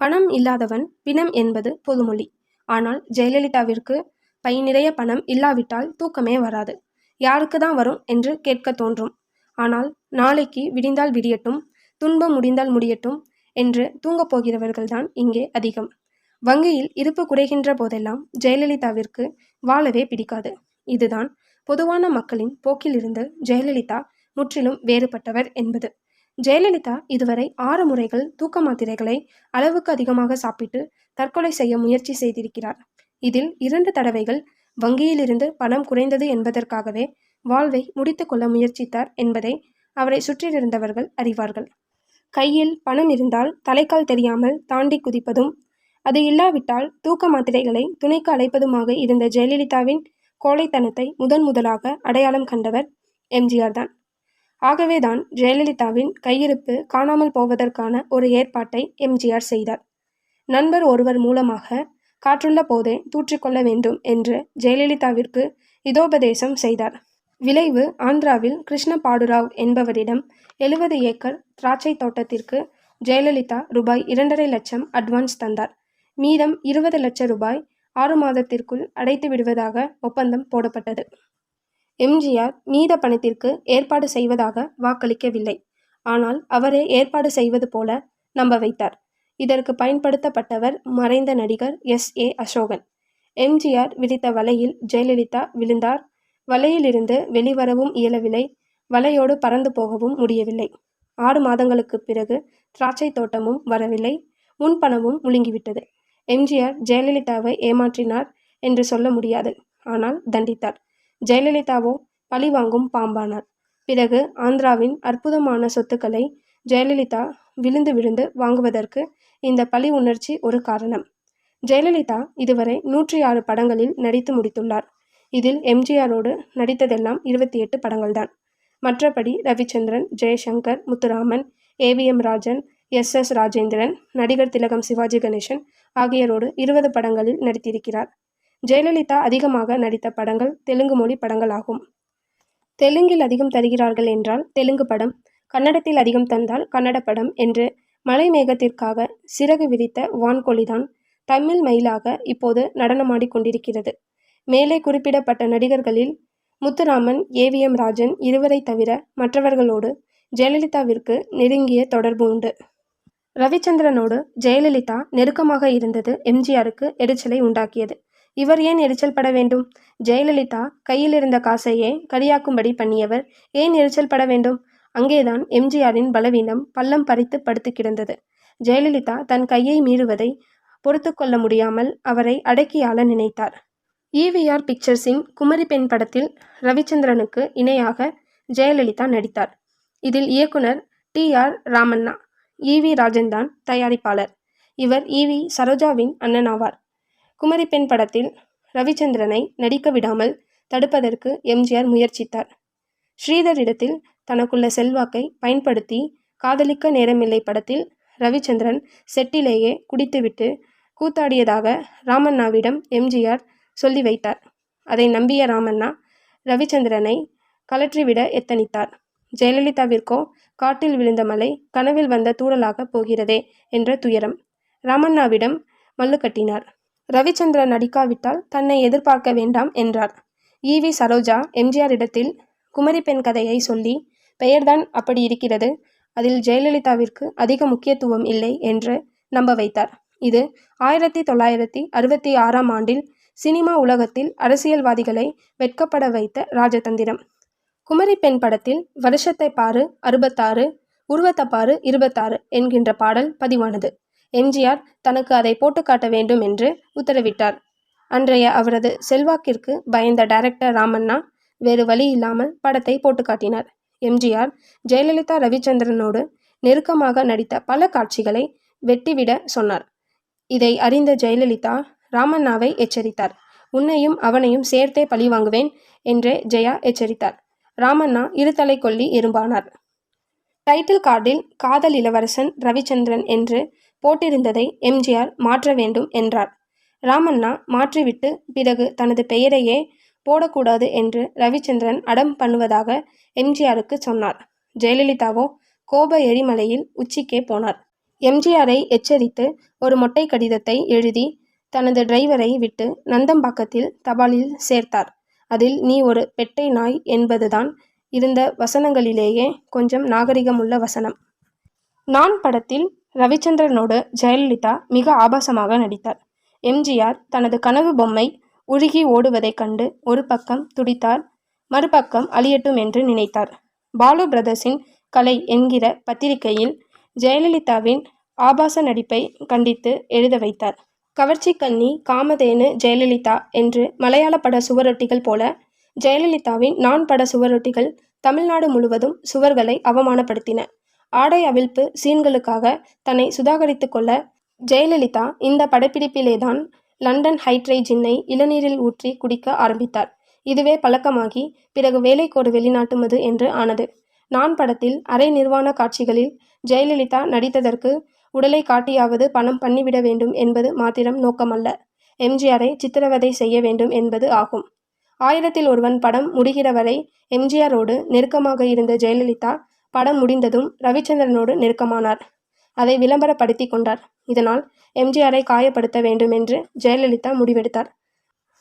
பணம் இல்லாதவன் பிணம் என்பது பொதுமொழி. ஆனால் ஜெயலலிதாவிற்கு பை நிறைய பணம் இல்லாவிட்டால் தூக்கமே வராது. யாருக்கு தான் வரும் என்று கேட்க தோன்றும். ஆனால் நாளைக்கு விடிந்தால் விடியட்டும் துன்பம் முடிந்தால் முடியட்டும் என்று தூங்கப் போகிறவர்கள்தான் இங்கே அதிகம். வங்கியில் இருப்பு குறைகின்ற போதெல்லாம் ஜெயலலிதாவிற்கு வாழவே பிடிக்காது. இதுதான் பொதுவான மக்களின் போக்கிலிருந்து ஜெயலலிதா முற்றிலும் வேறுபட்டவர் என்பது. ஜெயலலிதா இதுவரை ஆறு முறைகள் தூக்க மாத்திரைகளை அளவுக்கு அதிகமாக சாப்பிட்டு தற்கொலை செய்ய முயற்சி செய்திருக்கிறார். இதில் இரண்டு தடவைகள் வங்கியிலிருந்து பணம் குறைந்தது என்பதற்காகவே வாழ்வை முடித்துக்கொள்ள முயற்சித்தார் என்பதை அவரை சுற்றியிருந்தவர்கள் அறிவார்கள். கையில் பணம் இருந்தால் தலைக்கால் தெரியாமல் தாண்டி குதிப்பதும் அது இல்லாவிட்டால் தூக்க மாத்திரைகளை துணைக்கு அழைப்பதுமாக இருந்த ஜெயலலிதாவின் கோழைத்தனத்தை முதன் முதலாக அடையாளம் கண்டவர் எம்ஜிஆர் தான். ஆகவேதான் ஜெயலலிதாவின் கையிருப்பு காணாமல் போவதற்கான ஒரு ஏற்பாட்டை எம்ஜிஆர் செய்தார். நண்பர் ஒருவர் மூலமாக காற்றுள்ள போதே தூற்றிக்கொள்ள வேண்டும் என்று ஜெயலலிதாவிற்கு இதோபதேசம் செய்தார். விளைவு ஆந்திராவில் கிருஷ்ண பாடுராவ் என்பவரிடம் எழுபது ஏக்கர் திராட்சை தோட்டத்திற்கு ஜெயலலிதா ரூபாய் இரண்டரை லட்சம் அட்வான்ஸ் தந்தார். மீதம் இருபது லட்சம் ரூபாய் ஆறு மாதத்திற்குள் அடைத்து விடுவதாக ஒப்பந்தம் போடப்பட்டது. எம்ஜிஆர் மீத பணத்திற்கு ஏற்பாடு செய்வதாக வாக்களிக்கவில்லை. ஆனால் அவரே ஏற்பாடு செய்வது போல நம்ப வைத்தார். இதற்கு பயன்படுத்தப்பட்டவர் மறைந்த நடிகர் எஸ். ஏ. அசோகன். எம்ஜிஆர் விதித்த வலையில் ஜெயலலிதா விழுந்தார். வலையிலிருந்து வெளிவரவும் இயலவில்லை. வலையோடு பறந்து போகவும் முடியவில்லை. ஆறு மாதங்களுக்கு பிறகு திராட்சை தோட்டமும் வரவில்லை. முன்பணமும் முழுங்கிவிட்டது. எம்ஜிஆர் ஜெயலலிதாவை ஏமாற்றினார் என்று சொல்ல முடியாது. ஆனால் தண்டித்தார். ஜெயலலிதாவோ பழிவாங்கும் பாம்பானார். பிறகு ஆந்திராவின் அற்புதமான சொத்துக்களை ஜெயலலிதா விழுந்து விழுந்து வாங்குவதற்கு இந்த பழி உணர்ச்சி ஒரு காரணம். ஜெயலலிதா இதுவரை நூற்றி ஆறு படங்களில் நடித்து முடித்துள்ளார். இதில் எம்ஜிஆரோடு நடித்ததெல்லாம் இருபத்தி எட்டு படங்கள்தான். மற்றபடி Ravichandran Jaishankar Muthuraman AVM Rajan S. S. Rajendran நடிகர் திலகம் சிவாஜி கணேசன் ஆகியோரோடு இருபது படங்களில் நடித்திருக்கிறார். ஜெயலலிதா அதிகமாக நடித்த படங்கள் தெலுங்கு மொழி படங்கள் ஆகும் தெலுங்கில் அதிகம் தருகிறார்கள் என்றால் தெலுங்கு படம் கன்னடத்தில் அதிகம் தந்தால் கன்னட படம் என்று மலை மேகத்திற்காக சிறகு விரித்த வான்கோழிதான் தமிழ் மயிலாக இப்போது நடனமாடி கொண்டிருக்கிறது. மேலே குறிப்பிடப்பட்ட நடிகர்களில் முத்துராமன் ஏவிஎம் ராஜன் இருவரை தவிர மற்றவர்களோடு ஜெயலலிதாவிற்கு நெருங்கிய தொடர்பு உண்டு. ரவிச்சந்திரனோடு ஜெயலலிதா நெருக்கமாக இருந்தது எம்ஜிஆருக்கு எரிச்சலை உண்டாக்கியது. இவர் ஏன் எரிச்சல் பட வேண்டும்? ஜெயலலிதா கையில் இருந்த காசையே கரியாக்கும்படி பண்ணியவர் ஏன் எரிச்சல் பட வேண்டும்? அங்கேதான் எம்ஜிஆரின் பலவீனம் பள்ளம் பறித்து படுத்து கிடந்தது. ஜெயலலிதா தன் கையை மீறுவதை பொறுத்து கொள்ள முடியாமல் அவரை அடக்கியாள நினைத்தார். ஈவிஆர் பிக்சர்ஸின் குமரி பெண் படத்தில் ரவிச்சந்திரனுக்கு இணையாக ஜெயலலிதா நடித்தார். இதில் இயக்குனர் T R Ramanna E V Rajan தயாரிப்பாளர். இவர் ஈவி சரோஜாவின் அண்ணன் ஆவார் குமரி பெண் படத்தில் ரவிச்சந்திரனை நடிக்க விடாமல் தடுப்பதற்கு எம்ஜிஆர் முயற்சித்தார். ஸ்ரீதரிடத்தில் தனக்குள்ள செல்வாக்கை பயன்படுத்தி காதலிக்க நேரமில்லை படத்தில் ரவிச்சந்திரன் செட்டிலேயே குடித்துவிட்டு கூத்தாடியதாக ராமண்ணாவிடம் எம்ஜிஆர் சொல்லி வைத்தார். அதை நம்பிய ராமண்ணா ரவிச்சந்திரனை கலற்றிவிட எத்தனித்தார். ஜெயலலிதாவிற்கோ காட்டில் விழுந்த மலை கனவில் வந்த தூடலாக போகிறதே என்ற துயரம் ராமண்ணாவிடம் மல்லு கட்டினார் ரவிச்சந்திரன் நடிக்காவிட்டால் தன்னை எதிர்பார்க்க வேண்டாம் என்றார். ஈவி சரோஜா எம்ஜிஆரிடத்தில் குமரி பெண் கதையை சொல்லி பெயர்தான் அப்படி இருக்கிறது. அதில் ஜெயலலிதாவிற்கு அதிக முக்கியத்துவம் இல்லை என்று நம்ப வைத்தார். இது ஆயிரத்தி தொள்ளாயிரத்தி அறுபத்தி ஆறாம் ஆண்டில் சினிமா உலகத்தில் அரசியல்வாதிகளை வெட்கப்பட வைத்த ராஜதந்திரம். குமரி பெண் படத்தில் வருஷத்தை பாரு அறுபத்தாறு உருவத்தை பாரு இருபத்தாறு என்கின்ற பாடல் பதிவானது. எம்ஜிஆர் தனக்கு அதை போட்டு காட்ட வேண்டும் என்று உத்தரவிட்டார். அன்றைய அவரது செல்வாக்கிற்கு பயந்த டைரக்டர் ராமண்ணா வேறு வழி இல்லாமல் படத்தை போட்டு காட்டினார். எம்ஜிஆர் ஜெயலலிதா ரவிச்சந்திரனோடு நெருக்கமாக நடித்த பல காட்சிகளை வெட்டிவிட சொன்னார். இதை அறிந்த ஜெயலலிதா ராமண்ணாவை எச்சரித்தார். உன்னையும் அவனையும் சேர்த்தே பழி வாங்குவேன் என்றே ஜெயா எச்சரித்தார். ராமண்ணா இருதலை கொல்லி எறும்பானார். டைட்டில் கார்டில் காதல் இளவரசன் ரவிச்சந்திரன் என்று போட்டிருந்ததை எம்ஜிஆர் மாற்ற வேண்டும் என்றார் ராமண்ணா மாற்றிவிட்டு பிறகு தனது பெயரையே போடக்கூடாது என்று ரவிச்சந்திரன் அடம் பண்ணுவதாக எம்ஜிஆருக்கு சொன்னார் ஜெயலலிதாவோ கோப எரிமலையில் உச்சிக்கே போனார் எம்.ஜி.ஆரை எச்சரித்து ஒரு மொட்டை கடிதத்தை எழுதி தனது டிரைவரை விட்டு நந்தம்பாக்கத்தில் தபாலில் சேர்த்தார். அதில் நீ ஒரு பெட்டை நாய் என்பதுதான் இருந்த வசனங்களிலேயே கொஞ்சம் நாகரிகமுள்ள வசனம். நான் படத்தில் ரவிச்சந்திரனோடு ஜெயலலிதா மிக ஆபாசமாக நடித்தார். எம்.ஜி.ஆர். தனது கனவு பொம்மை உருகி ஓடுவதைக் கண்டு ஒரு பக்கம் துடித்தார் மறுபக்கம் அழியட்டும் என்று நினைத்தார். பாலு பிரதர்ஸின் கலை என்கிற பத்திரிகையில் ஜெயலலிதாவின் ஆபாச நடிப்பை கண்டித்து எழுத வைத்தார். கவர்ச்சிக்கன்னி காமதேனு ஜெயலலிதா என்று மலையாள பட சுவரொட்டிகள் போல ஜெயலலிதாவின் நான் பட சுவரொட்டிகள் தமிழ்நாடு முழுவதும் சுவர்களை அவமானப்படுத்தின. ஆடை அவிழ்ப்பு சீன்களுக்காக தன்னை சுதாகரித்து கொள்ள ஜெயலலிதா இந்த படப்பிடிப்பிலே தான் லண்டன் ஹைட்ரை ஜின்னை இளநீரில் ஊற்றி குடிக்க ஆரம்பித்தார். இதுவே பழக்கமாகி பிறகு வேலை வெளிநாட்டு மது என்று ஆனது. நான் படத்தில் அரை நிர்வாண காட்சிகளில் ஜெயலலிதா நடித்ததற்கு உடலை காட்டியாவது பணம் பண்ணிவிட வேண்டும் என்பது மாத்திரம் நோக்கமல்ல. எம்.ஜி.ஆரை சித்திரவதை செய்ய வேண்டும் என்பது ஆகும். ஆயிரத்தில் ஒருவன் படம் முடிகிற வரை எம்.ஜி.ஆரோடு நெருக்கமாக இருந்த ஜெயலலிதா படம் முடிந்ததும் ரவிச்சந்திரனோடு நெருக்கமானார். அதை விளம்பரப்படுத்தி கொண்டார். இதனால் எம்.ஜி.ஆரை காயப்படுத்த வேண்டும் என்று ஜெயலலிதா முடிவெடுத்தார்.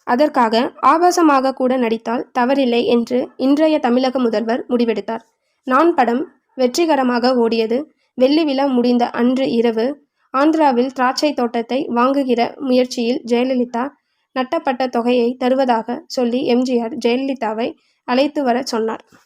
அதற்காக ஆபாசமாக கூட நடித்தால் தவறில்லை என்று இன்றைய தமிழக முதல்வர் முடிவெடுத்தார். நான் படம் வெற்றிகரமாக ஓடியது. வெள்ளி விழா முடிந்த அன்று இரவு ஆந்திராவில் திராட்சை தோட்டத்தை வாங்குகிற முயற்சியில் ஜெயலலிதா நட்டப்பட்ட தொகையை தருவதாக சொல்லி எம்.ஜி.ஆர். ஜெயலலிதாவை அழைத்து வரச் சொன்னார்.